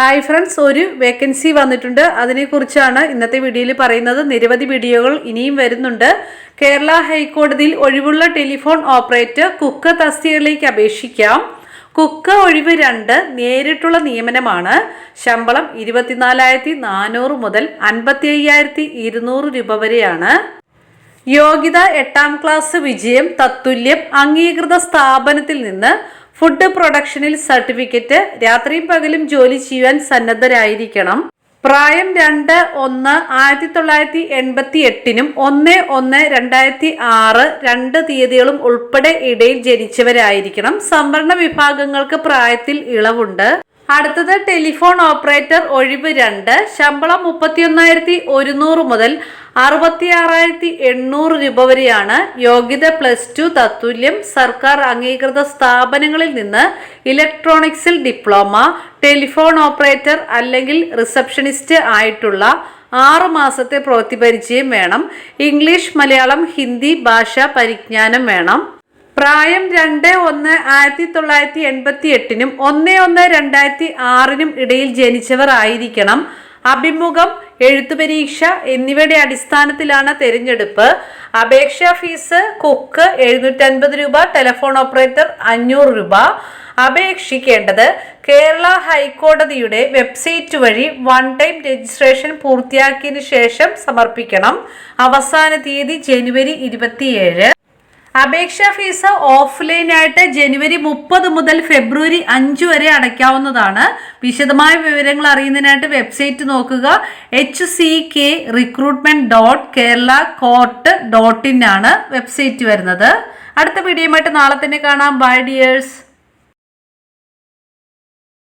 Hi friends ഒരു vacancy വന്നിട്ടുണ്ട്. അതിനെക്കുറിച്ചാണ് ഇന്നത്തെ വീഡിയോയിൽ പറയുന്നത്. നിരവധി വീഡിയോകൾ ഇനിയും വരുന്നുണ്ട്. കേരള ഹൈക്കോടതിയിൽ ഒഴിവുള്ള ടെലിഫോൺ ഓപ്പറേറ്റർ കുക്ക് തസ്തികയിലേക്ക് അപേക്ഷിക്കാം. കുക്ക് ഒഴിവ് രണ്ട് നേരിട്ടുള്ള നിയമനമാണ്. ശമ്പളം ഇരുപത്തിനാലായിരത്തി നാനൂറ് മുതൽ അൻപത്തി അയ്യായിരത്തി ഇരുന്നൂറ് രൂപ വരെയാണ്. യോഗ്യത എട്ടാം ക്ലാസ് വിജയം തത്തുല്യം അംഗീകൃത സ്ഥാപനത്തിൽ നിന്ന് ഫുഡ് പ്രൊഡക്ഷനിൽ സർട്ടിഫിക്കറ്റ് രാത്രിയും പകലും ജോലി ചെയ്യാൻ സന്നദ്ധരായിരിക്കണം. പ്രായം രണ്ട് ഒന്ന് ആയിരത്തി തൊള്ളായിരത്തി എൺപത്തി എട്ടിനും ഒന്ന് ഒന്ന് രണ്ടായിരത്തി ആറ് രണ്ട് തീയതികളും ഉൾപ്പെടെ ഇടയിൽ ജനിച്ചവരായിരിക്കണം. സംവരണ വിഭാഗങ്ങൾക്ക് പ്രായത്തിൽ ഇളവുണ്ട്. അടുത്തത് ടെലിഫോൺ ഓപ്പറേറ്റർ ഒഴിവ് രണ്ട് ശമ്പളം മുപ്പത്തിയൊന്നായിരത്തി ഒരുന്നൂറ് മുതൽ അറുപത്തി ആറായിരത്തി എണ്ണൂറ് രൂപ വരെയാണ് യോഗ്യത പ്ലസ് ടു തത്തുല്യം സർക്കാർ അംഗീകൃത സ്ഥാപനങ്ങളിൽ നിന്ന് ഇലക്ട്രോണിക്സിൽ ഡിപ്ലോമ ടെലിഫോൺ ഓപ്പറേറ്റർ അല്ലെങ്കിൽ റിസപ്ഷനിസ്റ്റ് ആയിട്ടുള്ള ആറ് മാസത്തെ പ്രവൃത്തി പരിചയം വേണം ഇംഗ്ലീഷ് മലയാളം ഹിന്ദി ഭാഷ പരിജ്ഞാനം വേണം. പ്രായം രണ്ട് ഒന്ന് ആയിരത്തി തൊള്ളായിരത്തി എൺപത്തി എട്ടിനും ഒന്ന് ഒന്ന് രണ്ടായിരത്തി ആറിനും ഇടയിൽ ജനിച്ചവർ ആയിരിക്കണം. അഭിമുഖം എഴുത്തു പരീക്ഷ എന്നിവയുടെ അടിസ്ഥാനത്തിലാണ് തിരഞ്ഞെടുപ്പ്. അപേക്ഷാ ഫീസ് കുക്ക് എഴുന്നൂറ്റൻപത് രൂപ ടെലിഫോൺ ഓപ്പറേറ്റർ അഞ്ഞൂറ് രൂപ. അപേക്ഷിക്കേണ്ടത് കേരള ഹൈക്കോടതിയുടെ വെബ്സൈറ്റ് വഴി വൺ ടൈം രജിസ്ട്രേഷൻ പൂർത്തിയാക്കിയതിനു ശേഷം സമർപ്പിക്കണം. അവസാന തീയതി ജനുവരി ഇരുപത്തിയേഴ്. അപേക്ഷാ ഫീസ് ഓഫ്ലൈനായിട്ട് ജനുവരി മുപ്പത് മുതൽ ഫെബ്രുവരി അഞ്ച് വരെ അടയ്ക്കാവുന്നതാണ്. വിശദമായ വിവരങ്ങൾ അറിയുന്നതിനായിട്ട് വെബ്സൈറ്റ് നോക്കുക. H C K recruitment dot Kerala court dot in ആണ് വെബ്സൈറ്റ് വരുന്നത്. അടുത്ത വീഡിയോയുമായിട്ട് നാളെ തന്നെ കാണാം. By dears